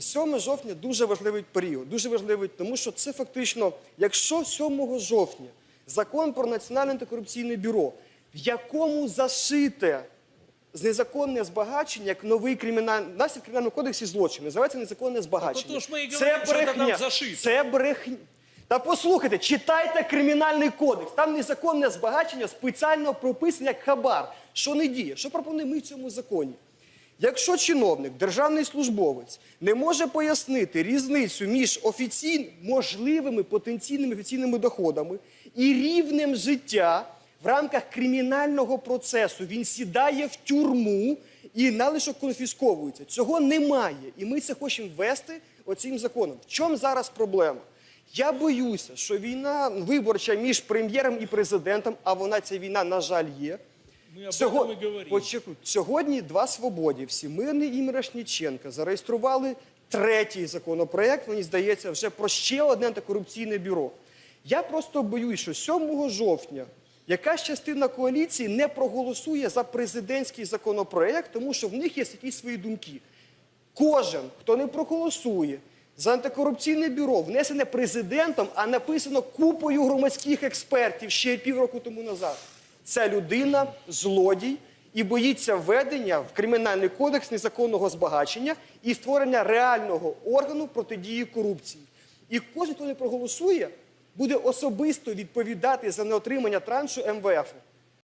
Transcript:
7 жовтня дуже важливий період. Дуже важливий, тому що це фактично, якщо 7 жовтня закон про національне антикорупційне бюро, в якому зашите незаконне збагачення як новий кримінальний нас в кримінальному кодексі злочин. Називається незаконне збагачення. ми і це брехня. Це брехня. Та послухайте, читайте кримінальний кодекс. Там незаконне збагачення спеціально прописано як хабар. Що не діє? Що пропонуємо ми в цьому законі? Якщо чиновник, державний службовець не може пояснити різницю між офіційними, можливими потенційними офіційними доходами і рівнем життя в рамках кримінального процесу, він сідає в тюрму і налишок конфісковується. Цього немає. І ми це хочемо ввести оцим законом. В чому зараз проблема? Я боюся, що війна виборча між прем'єром і президентом, а вона ця війна, на жаль, є. Ми об Сього- этом і говоримо. Почекай. Сьогодні два свободівці, Мирний і Мірошніченка, зареєстрували третій законопроект, мені здається, вже про ще одне антикорупційне бюро. Я просто боюсь, що 7 жовтня якась частина коаліції не проголосує за президентський законопроект, тому що в них є якісь свої думки. Кожен, хто не проголосує за антикорупційне бюро, внесене президентом, а написано купою громадських експертів ще півроку тому назад. Ця людина злодій і боїться введення в кримінальний кодекс незаконного збагачення і створення реального органу протидії корупції. І кожен, хто не проголосує, буде особисто відповідати за неотримання траншу МВФ.